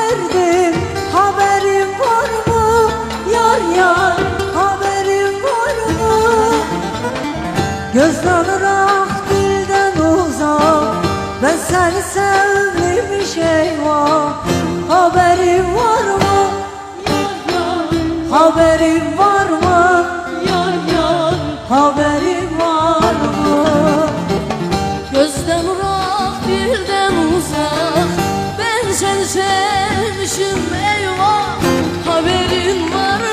verdim Haberin var mı? Yar yar haberin var mı? Gözden ah dilden uzak Ben seni sevmemişim eyvah Haberin var mı? Yar yar. Haberin var mı? Yar yar. Haberin var mı? Gözden uzak ah, dilden uzak seni sevmişim eyvah Haberin var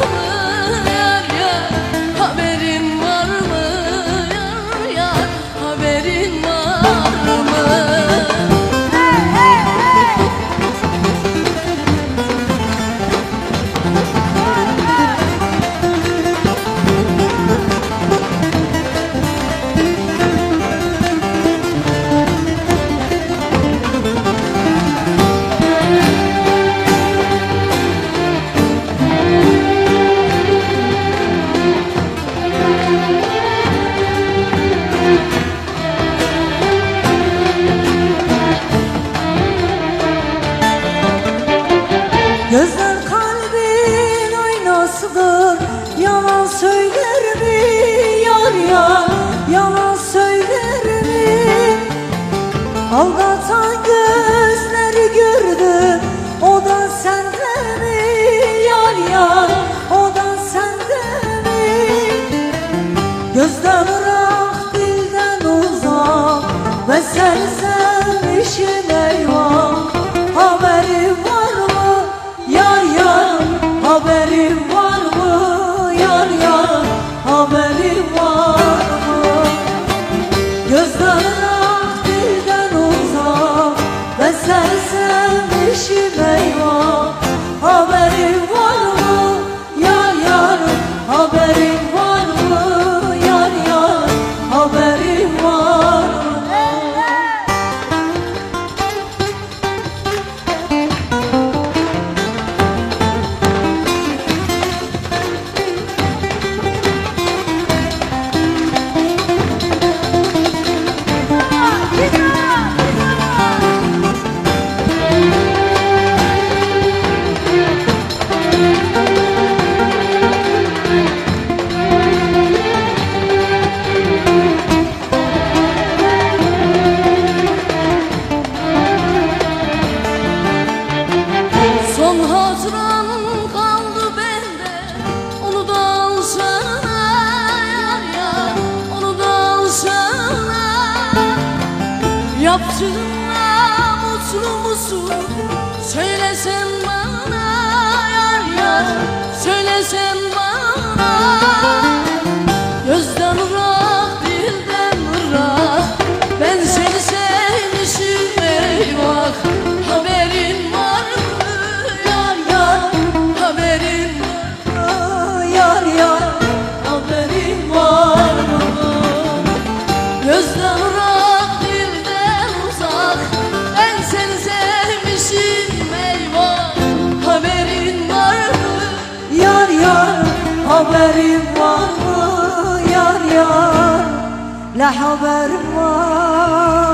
Aldatan gözleri gördü. O da sende mi yar yar? O da sende mi? Gözden hatıran kaldı bende. Onu da alsana yar yar. Onu da alsana. Yaptığınla mutlu musun? Söylesen bana yar yar. Söylesen haberin var mı? Yar yar. La haberin var